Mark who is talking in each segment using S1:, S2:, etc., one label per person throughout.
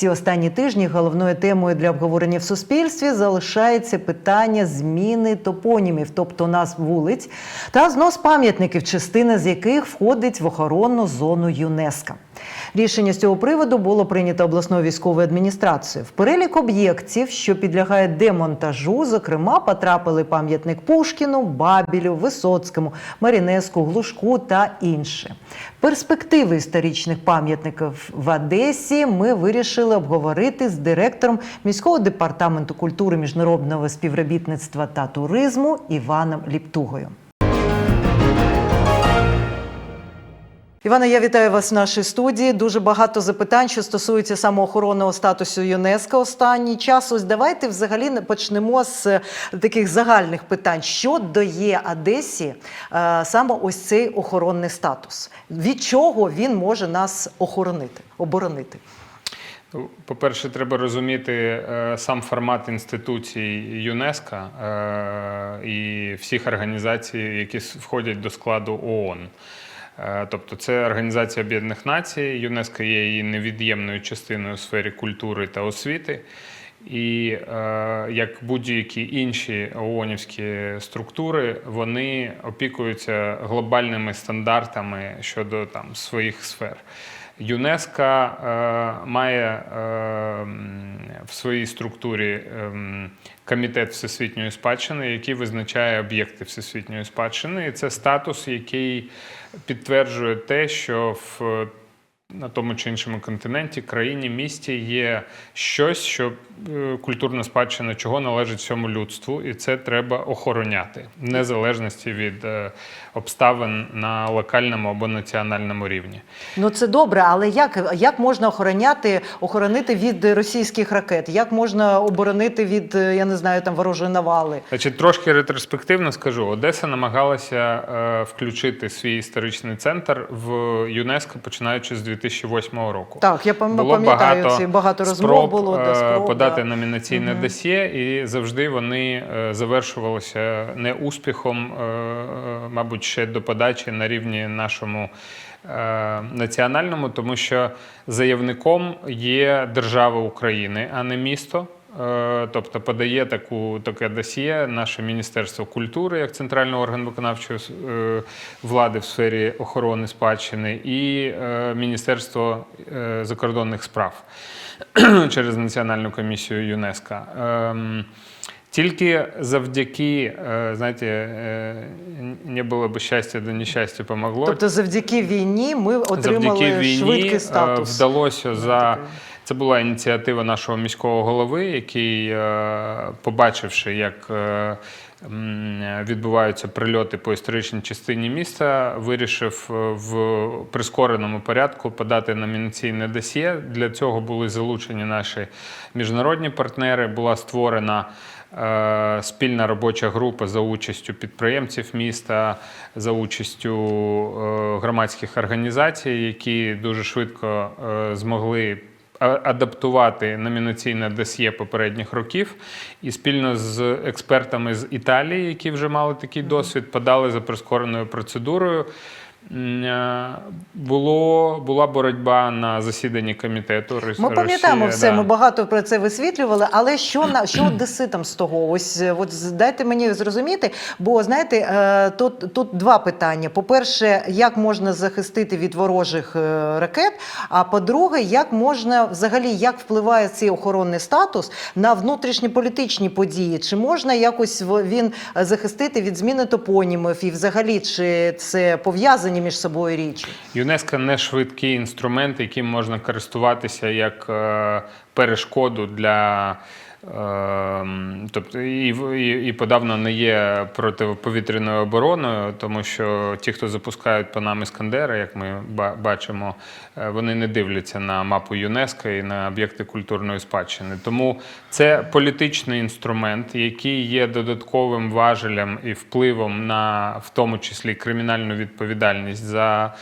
S1: всі останні тижні головною темою для обговорення в суспільстві залишається питання зміни топонімів, тобто назв вулиць, та знос пам'ятників, частина з яких входить в охоронну зону ЮНЕСКО. Рішення з цього приводу було прийнято обласною військовою адміністрацією. В перелік об'єктів, що підлягають демонтажу, зокрема, потрапили пам'ятник Пушкіну, Бабілю, Висоцькому, Марінеску, Глушку та інше. Перспективи історичних пам'ятників в Одесі ми вирішили обговорити з директором міського департаменту культури, міжнародного співробітництва та туризму Іваном Ліптугою. Івана, я вітаю вас в нашій студії. Дуже багато запитань, що стосуються самоохоронного статусу ЮНЕСКО останній час. Ось давайте взагалі не почнемо з е, таких загальних питань. Що дає Одесі е, саме ось цей охоронний статус? Від чого він може нас охоронити, оборонити?
S2: По-перше, треба розуміти е, сам формат інституцій ЮНЕСКО і всіх організацій, які входять до складу ООН. Е, Тобто це Організація Об'єднаних Націй, ЮНЕСКО є її невід'ємною частиною у сфері культури та освіти. І е, як будь-які інші ООНівські структури, вони опікуються глобальними стандартами щодо там своїх сфер. ЮНЕСКО е, має е, в своїй структурі ем, комітет всесвітньої спадщини, який визначає об'єкти всесвітньої спадщини. І це статус, який підтверджує те, що в на тому чи іншому континенті, країні, місті є щось, що е, культурна спадщина, чого належить всьому людству, і це треба охороняти в незалежності від е, обставин на локальному або національному рівні.
S1: Ну це добре, але як, як можна охороняти, охоронити від російських ракет? Як можна оборонити від, е, я не знаю, там ворожої навали?
S2: Значить, трошки ретроспективно скажу: Одеса намагалася е, включити свій історичний центр в ЮНЕСКО починаючи з 2008 року.
S1: Так, я пам'ятаю
S2: багато
S1: ці багато розмов
S2: спроб,
S1: було
S2: е,
S1: до спроб,
S2: подати
S1: да.
S2: номінаційне
S1: угу.
S2: досьє, і завжди вони е, завершувалися не успіхом, е, е, мабуть, ще до подачі на рівні нашому. е, Національному, тому що заявником є держава України, а не місто. Е, Тобто подає таку таке досьє наше Міністерство культури як центральний орган виконавчої е, влади в сфері охорони спадщини, і е, Міністерство закордонних справ через Національну комісію ЮНЕСКО. Ем, Тільки завдяки, знаєте, не було б щастя, до нещастя помогло.
S1: Тобто, завдяки війні ми отримали
S2: Завдяки війні
S1: швидкий статус.
S2: вдалося за
S1: такий.
S2: Це була ініціатива нашого міського голови, який, е, побачивши, як е, відбуваються прильоти по історичній частині міста, вирішив е, в прискореному порядку подати номінаційне досьє. Для цього були залучені наші міжнародні партнери. Була створена спільна робоча група за участю підприємців міста, за участю громадських організацій, які дуже швидко змогли адаптувати номінаційне досьє попередніх років, і спільно з експертами з Італії, які вже мали такий досвід, подали за прискореною процедурою. Е, Було, була боротьба на засіданні комітету.
S1: Ми пам'ятаємо все,
S2: да.
S1: ми багато про це висвітлювали. Але що на що одеситам з того? Ось е, от дайте мені зрозуміти, бо знаєте, е, тут, тут два питання: по-перше, як можна захистити від ворожих ракет? А по-друге, як можна взагалі як впливає цей охоронний статус на внутрішньополітичні події? Чи можна якось він захистити від зміни топонімів? І взагалі, чи це пов'язані між собою річі?
S2: ЮНЕСКО не швидкий інструмент, яким можна користуватися як е, перешкоду для. Е, Тобто і, і, і подавно не є протиповітряною обороною, тому що ті, хто запускають по нам іскандери, як ми бачимо, е, вони не дивляться на мапу ЮНЕСКО і на об'єкти культурної спадщини. Тому це політичний інструмент, який є додатковим важелем і впливом на в тому числі кримінальну відповідальність за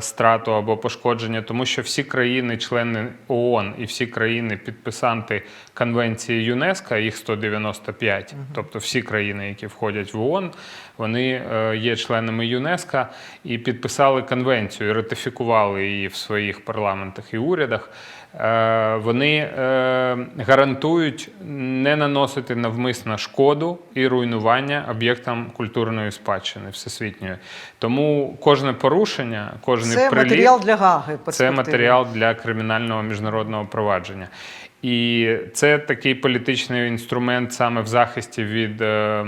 S2: страту або пошкодження, тому що всі країни, члени ООН і всі країни, підписанти конвенції ЮНЕСКО, їх 195, тобто всі країни, які входять в ООН, вони е, є членами ЮНЕСКО і підписали конвенцію, і ратифікували її в своїх парламентах і урядах. Е, вони е, гарантують не наносити навмисно шкоду і руйнування об'єктам культурної спадщини всесвітньої. Тому кожне порушення, кожен
S1: Це
S2: приліт
S1: матеріал для Гаги.
S2: це матеріал для кримінального міжнародного провадження. І це такий політичний інструмент саме в захисті від е,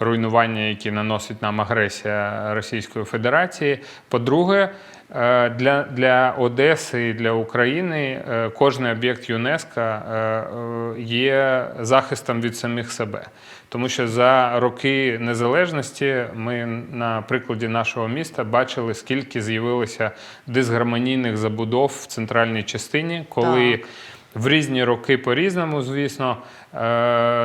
S2: руйнування, які наносить нам агресія Російської Федерації. По-друге, для, для Одеси і для України кожен кожний об'єкт ЮНЕСКО е, е, є захистом від самих себе. Тому що за роки незалежності ми на прикладі нашого міста бачили, скільки з'явилося дисгармонійних забудов в центральній частині, коли
S1: Так.
S2: В різні роки по-різному, звісно, е,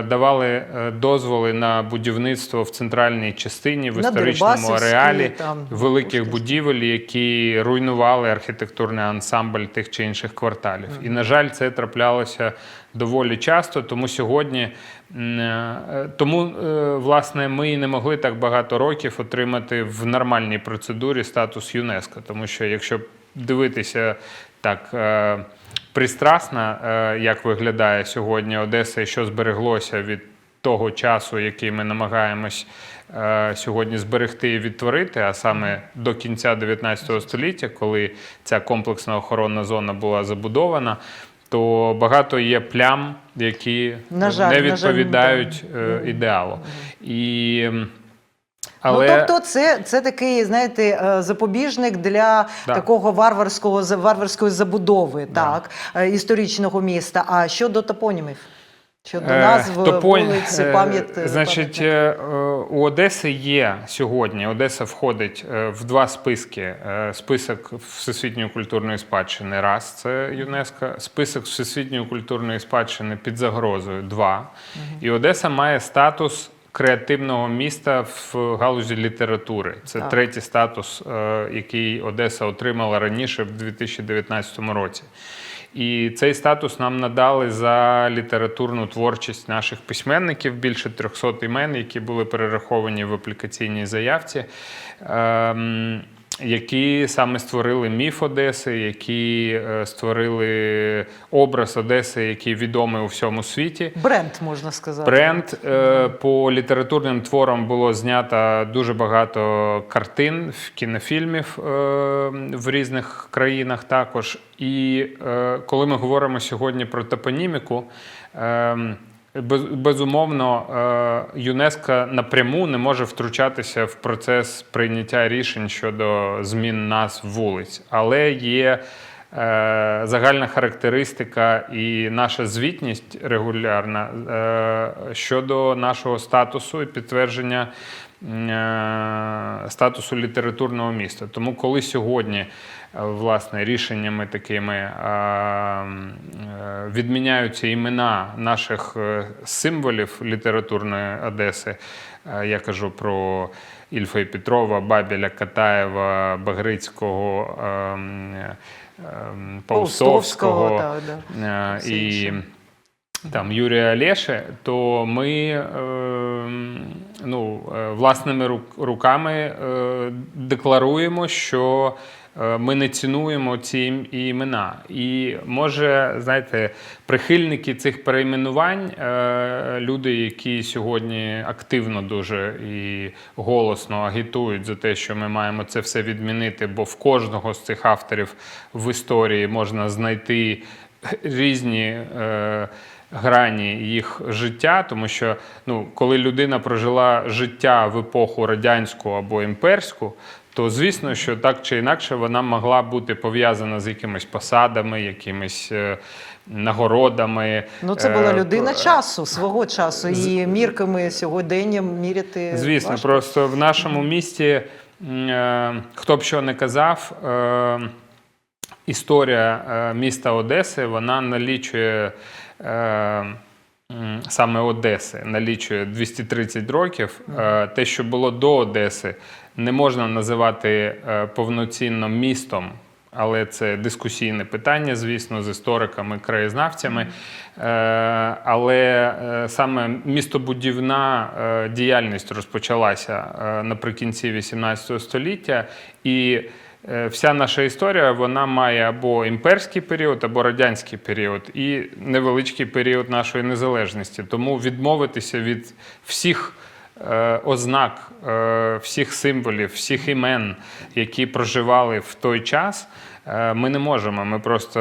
S2: давали е, дозволи на будівництво в центральній частині, в
S1: На
S2: історичному ареалі
S1: там,
S2: великих будівель, які руйнували архітектурний ансамбль тих чи інших кварталів. І, на жаль, це траплялося доволі часто. Тому сьогодні, е, тому, власне, ми і не могли так багато років отримати в нормальній процедурі статус ЮНЕСКО. Тому що якщо дивитися так. Пристрасно, е, як виглядає сьогодні Одеса і що збереглося від того часу, який ми намагаємось е, сьогодні зберегти і відтворити, а саме до кінця 19 століття, коли ця комплексна охоронна зона була забудована, то багато є плям, які
S1: На жаль,
S2: не
S1: на жаль,
S2: відповідають е, ідеалу. І, м,
S1: Ну, тобто, це, це такий, знаєте, е, запобіжник для
S2: Да.
S1: такого варварського варварської забудови,
S2: Да.
S1: так, е, історичного міста. А щодо топонімів? Щодо
S2: Е,
S1: назв
S2: Топонь,
S1: вулиць,
S2: е,
S1: пам'ят.
S2: Значить,
S1: пам'ятник.
S2: у Одеси є сьогодні. Одеса входить в два списки: список Всесвітньої культурної спадщини. Раз це ЮНЕСКО, список Всесвітньої культурної спадщини під загрозою. Два. І Одеса має статус. Креативного міста в галузі літератури. Це
S1: Так.
S2: третій статус, е, який Одеса отримала раніше в 2019 році. І цей статус нам надали за літературну творчість наших письменників, більше 300 імен, які були перераховані в аплікаційній заявці, ем, які саме створили міф Одеси, які е, створили образ Одеси, який відомий у всьому світі.
S1: Бренд, можна сказати.
S2: Бренд е, по літературним творам було знято дуже багато картин, кінофільмів е, в різних країнах також. І коли ми говоримо сьогодні про топоніміку, е, без- безумовно, е, ЮНЕСКО напряму не може втручатися в процес прийняття рішень щодо змін назв вулиць, але є. Е, Загальна характеристика і наша звітність регулярна е, щодо нашого статусу і підтвердження статусу літературного міста. Тому, коли сьогодні е, власне рішеннями такими е, е, відміняються імена наших е, символів літературної Одеси, е, я кажу про Ільфа і Петрова, Бабіля, Катаєва, Багрицького. ем, ем,
S1: Паустовського,
S2: Паустовського
S1: так, да.
S2: е, і. Там Юрія Олєше, то ми ем, ну, е, власними руками е, декларуємо, що е, ми не цінуємо ці імена. І може, знаєте, прихильники цих перейменувань, е, люди, які сьогодні активно дуже і голосно агітують за те, що ми маємо це все відмінити, бо в кожного з цих авторів в історії можна знайти різні. Е, Грані їх життя, тому що ну, коли людина прожила життя в епоху радянську або імперську, то звісно, що так чи інакше вона могла бути пов'язана з якимись посадами, якимись е, нагородами.
S1: Ну, це була
S2: Е,
S1: людина часу, свого часу. І мірками сьогодення міряти.
S2: Звісно,
S1: важко.
S2: просто в нашому місті, е, хто б що не казав, історія міста Одеси вона налічує. Е, Саме Одеси налічує 230 років. Е, Те, що було до Одеси, не можна називати е, повноцінно містом, але це дискусійне питання, звісно, з істориками, краєзнавцями. Але саме містобудівна діяльність розпочалася наприкінці 18 століття. І вся наша історія вона має або імперський період, або радянський період, і невеличкий період нашої незалежності. Тому відмовитися від всіх. е, Ознак е, всіх символів, всіх імен, які проживали в той час, е, ми не можемо. Ми просто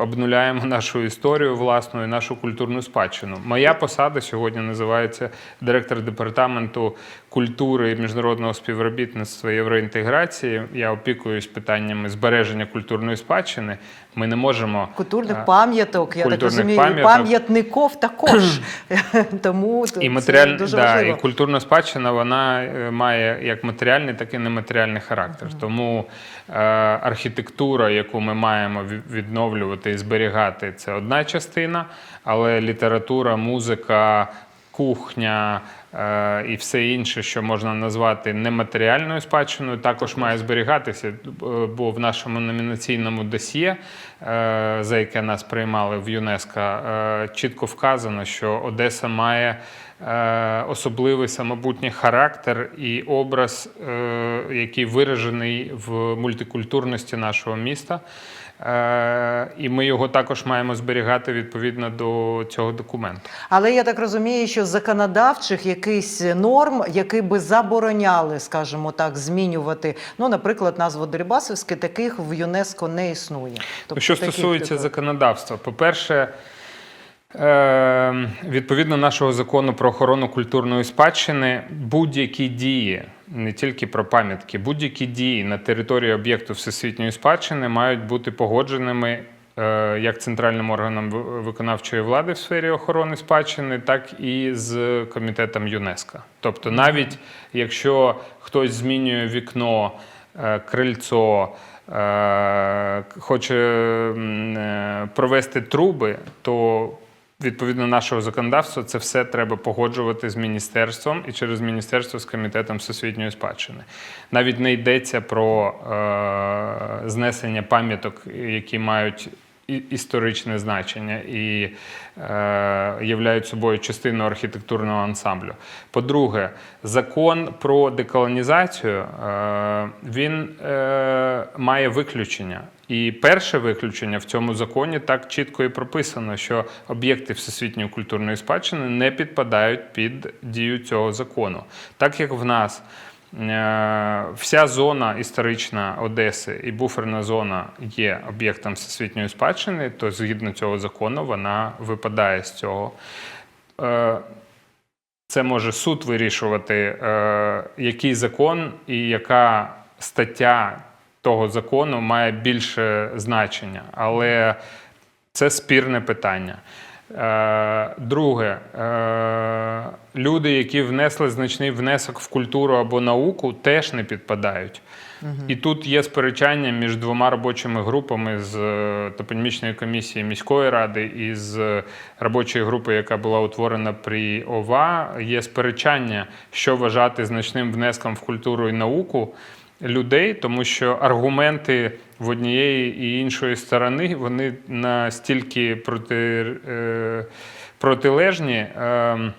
S2: обнуляємо нашу історію власну і нашу культурну спадщину. Моя посада сьогодні називається директор департаменту культури і міжнародного співробітництва євроінтеграції. Я опікуюсь питаннями збереження культурної спадщини. Ми не можемо
S1: Культурних
S2: е,
S1: пам'яток, я так розумію, пам'ятників також. Тому
S2: І
S1: це дуже
S2: да,
S1: важливо.
S2: і культурна спадщина вона е, має як матеріальний, так і нематеріальний характер. Тому е, архітектура, яку ми маємо відновлювати і зберігати, це одна частина, але література, музика, кухня е, і все інше, що можна назвати нематеріальною спадщиною, також має зберігатися. Е, Бо в нашому номінаційному досьє, е, за яке нас приймали в ЮНЕСКО, чітко вказано, що Одеса має особливий самобутній характер і образ, е, який виражений в мультикультурності нашого міста. Е, І ми його також маємо зберігати відповідно до цього документу.
S1: Але я так розумію, що законодавчих якихось норм, які би забороняли, скажімо так, змінювати, ну, наприклад, назву Дерибасовське, таких в ЮНЕСКО не існує. Тобто
S2: що стосується
S1: типу-
S2: законодавства, по-перше, е, відповідно нашого закону про охорону культурної спадщини, будь-які дії, не тільки про пам'ятки, будь-які дії на території об'єкту всесвітньої спадщини мають бути погодженими. е, Як центральним органом виконавчої влади в сфері охорони спадщини, так і з комітетом ЮНЕСКО. Тобто, навіть якщо хтось змінює вікно, е, крильцо, е, хоче провести труби, то відповідно нашого законодавства це все треба погоджувати з міністерством і через міністерство з комітетом всесвітньої спадщини. Навіть не йдеться про е, знесення пам'яток, які мають історичне значення і е, являють собою частиною архітектурного ансамблю. По-друге, закон про деколонізацію е, він е, має виключення. І перше виключення в цьому законі так чітко і прописано, що об'єкти всесвітньої культурної спадщини не підпадають під дію цього закону. Так як в нас Е, Вся зона історична Одеси і буферна зона є об'єктом всесвітньої спадщини, то згідно цього закону вона випадає з цього. Е, Це може суд вирішувати, е, який закон і яка стаття того закону має більше значення. Але це спірне питання. Е, Друге, е, люди, які внесли значний внесок в культуру або науку, теж не підпадають. І тут є сперечання між двома робочими групами з е, топонімічної комісії міської ради і з робочої групи, яка була утворена при ОВА. Є сперечання, що вважати значним внеском в культуру і науку людей, тому що аргументи в однієї і іншої сторони вони настільки проти, е, протилежні. Е,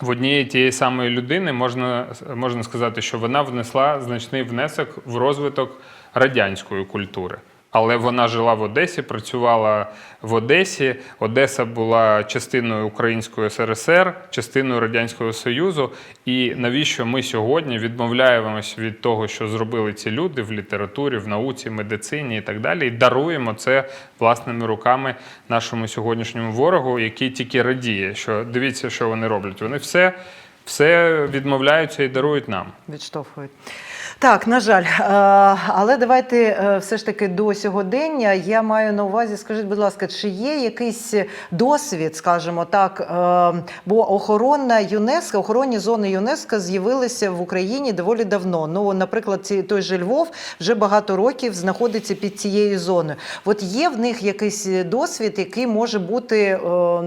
S2: в однієї тієї самої людини можна, можна сказати, що вона внесла значний внесок в розвиток радянської культури. Але вона жила в Одесі, працювала в Одесі. Одеса була частиною Української СРСР, частиною Радянського Союзу. І навіщо ми сьогодні відмовляємось від того, що зробили ці люди в літературі, в науці, медицині і так далі, і даруємо це власними руками нашому сьогоднішньому ворогу, який тільки радіє, що дивіться, що вони роблять. Вони все, все відмовляються і дарують нам.
S1: відштовхують. Так, на жаль, Е, але давайте е, все ж таки до сьогодення. Я маю на увазі, скажіть, будь ласка, чи є якийсь досвід, скажімо так, е, бо охорона ЮНЕСКО, охоронні зони ЮНЕСКО з'явилися в Україні доволі давно. Ну, наприклад, той же Львов вже багато років знаходиться під цією зоною. От є в них якийсь досвід, який може бути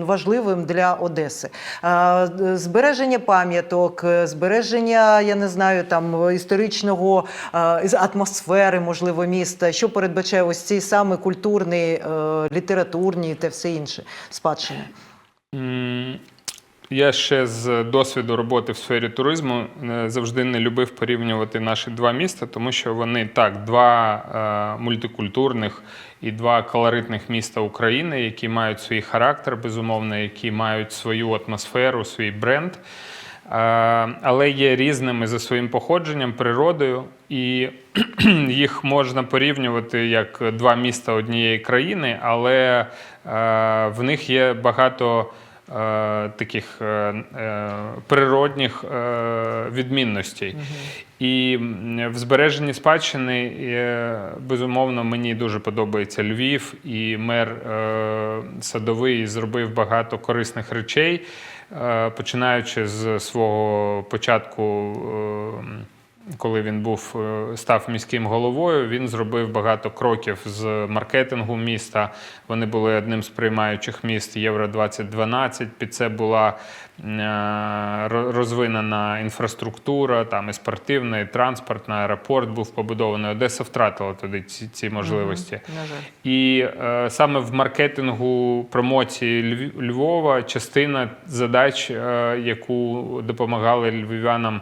S1: важливим для Одеси. Збереження пам'яток, збереження, я не знаю, там історичного е, з атмосфери, можливо, міста, що передбачає ось ці саме культурні, е, літературні та все інше спадщини.
S2: Я ще з досвіду роботи в сфері туризму е, завжди не любив порівнювати наші два міста, тому що вони так, два мультикультурних і два колоритних міста України, які мають свій характер, безумовно, які мають свою атмосферу, свій бренд. Е, але є різними за своїм походженням, природою, і їх можна порівнювати як два міста однієї країни, але е, в них є багато е, таких природних відмінностей. І в збереженні спадщини, безумовно, мені дуже подобається Львів, і мер Садовий зробив багато корисних речей, починаючи з свого початку. Коли він був е, став міським головою, він зробив багато кроків з маркетингу міста. Вони були одним з приймаючих міст Євро 2012 Під це була е, розвинена інфраструктура, там і спортивна, і транспортна, аеропорт був побудований. Одеса втратила туди ці, ці можливості.
S1: Жаль.
S2: І е, саме в маркетингу промоції Львова частина задач, е, яку допомагали львів'янам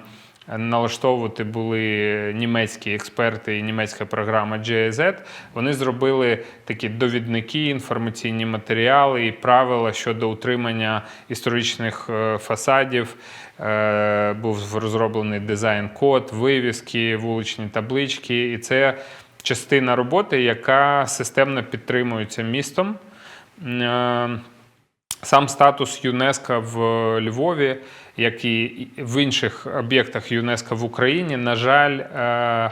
S2: налаштовувати, були німецькі експерти і німецька програма GIZ. Вони зробили такі довідники, інформаційні матеріали і правила щодо утримання історичних е, фасадів. Е, Був розроблений дизайн-код, вивіски, вуличні таблички, і це частина роботи, яка системно підтримується містом. Е, Сам статус ЮНЕСКО в Львові, як і в інших об'єктах ЮНЕСКО в Україні, на жаль, е,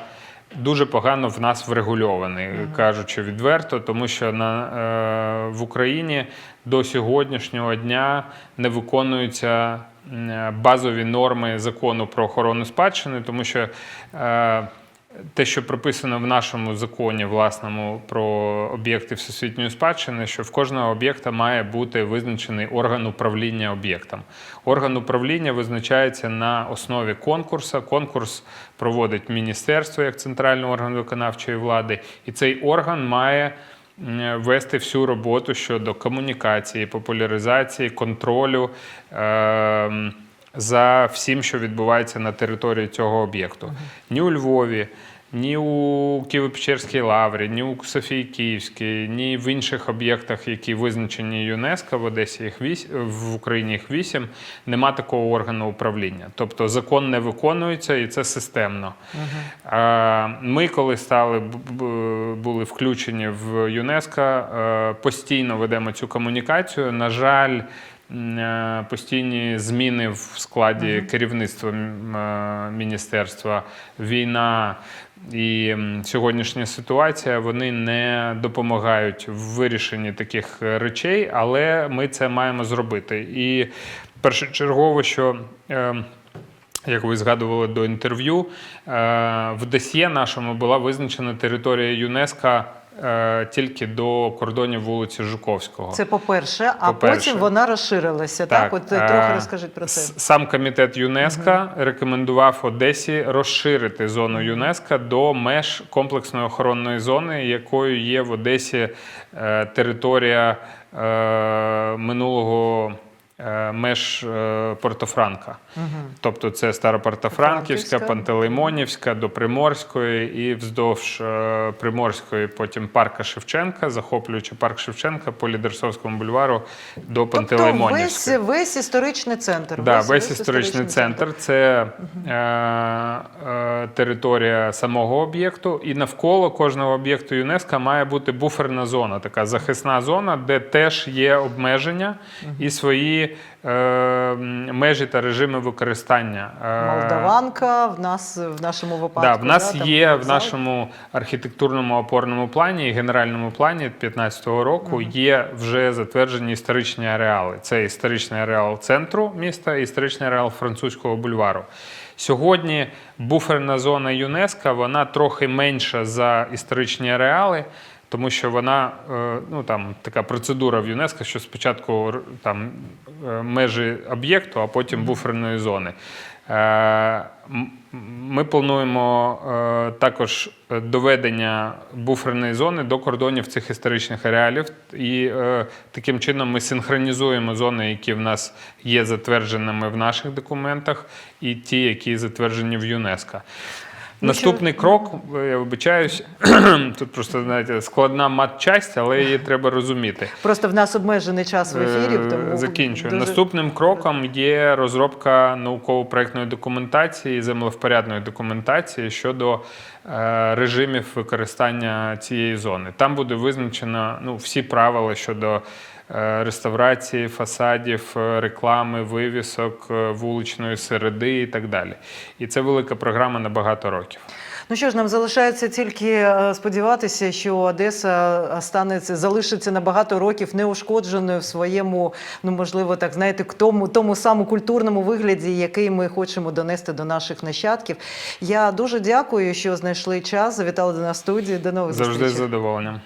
S2: дуже погано в нас врегульований, кажучи відверто, тому що на, е, в Україні до сьогоднішнього дня не виконуються базові норми закону про охорону спадщини, тому що е, те, що прописано в нашому законі власному про об'єкти всесвітньої спадщини, що в кожного об'єкта має бути визначений орган управління об'єктом. Орган управління визначається на основі конкурсу. Конкурс проводить міністерство як центральний орган виконавчої влади, і цей орган має вести всю роботу щодо комунікації, популяризації, контролю. Е- за всім, що відбувається на території цього об'єкту. Ні у Львові, ні у Києво-Печерській лаврі, ні у Софії Київській, ні в інших об'єктах, які визначені ЮНЕСКО, в Одесі їх вісь, в Україні їх вісім, нема такого органу управління. Тобто закон не виконується і це системно. А, Ми, коли стали були включені в ЮНЕСКО, е, постійно ведемо цю комунікацію. На жаль, постійні зміни в складі керівництва м, е, міністерства, війна і сьогоднішня ситуація вони не допомагають в вирішенні таких е, речей, але ми це маємо зробити. І першочергово, що. е, як ви згадували до інтерв'ю, е, в досьє нашому була визначена територія ЮНЕСКО е, тільки до кордонів вулиці Жуковського.
S1: Це по-перше, а
S2: По-перше.
S1: потім вона розширилася. Так, от е, трохи
S2: е,
S1: розкажіть про це.
S2: Сам комітет ЮНЕСКО рекомендував Одесі розширити зону ЮНЕСКО до меж комплексної охоронної зони, якою є в Одесі е, територія е, минулого. Е, Меж е, Портофранка. Тобто це Старопортофранківська, Пантелеймонівська до Приморської і вздовж е, Приморської, потім парка Шевченка, захоплюючи парк Шевченка по Лідерсовському бульвару до
S1: Тобто весь, весь історичний центр.
S2: Да, весь історичний центр. це е, е, територія самого об'єкту, і навколо кожного об'єкту ЮНЕСКО має бути буферна зона, така захисна зона, де теж є обмеження і свої е, межі та режими використання. Е,
S1: Молдаванка в нас в нашому випадку.
S2: Да, в нас
S1: там
S2: є в нашому архітектурному опорному плані і генеральному плані 2015 року є вже затверджені історичні ареали. Це історичний ареал центру міста, історичний ареал французького бульвару. Сьогодні буферна зона ЮНЕСКО вона трохи менша за історичні ареали. Тому що вона е, ну там така процедура в ЮНЕСКО, що спочатку там е, межі об'єкту, а потім буферної зони. Е, Ми плануємо також доведення буферної зони до кордонів цих історичних ареалів, і таким чином ми синхронізуємо зони, які в нас є затвердженими в наших документах, і ті, які затверджені в ЮНЕСКО. Наступний крок, я вибачаюсь, тут просто знаєте, складна матчасть, але її треба розуміти.
S1: Просто в нас обмежений час в ефірі,
S2: Е,
S1: тому
S2: Закінчую.
S1: дуже-
S2: Наступним кроком є розробка науково-проектної документації, землевпорядної документації щодо е, режимів використання цієї зони. Там буде визначено ну, всі правила щодо е, реставрації фасадів, е, реклами, вивісок, е, вуличної середи і так далі. І це велика програма на багато років.
S1: Ну що ж, нам залишається тільки е, сподіватися, що Одеса останеться, залишиться на багато років неушкодженою в своєму, ну можливо, так знаєте, к тому, тому самому культурному вигляді, який ми хочемо донести до наших нащадків. Я дуже дякую, що знайшли час. Завітали до нас в студію. До нових
S2: Завжди з
S1: зустрічей.
S2: задоволенням.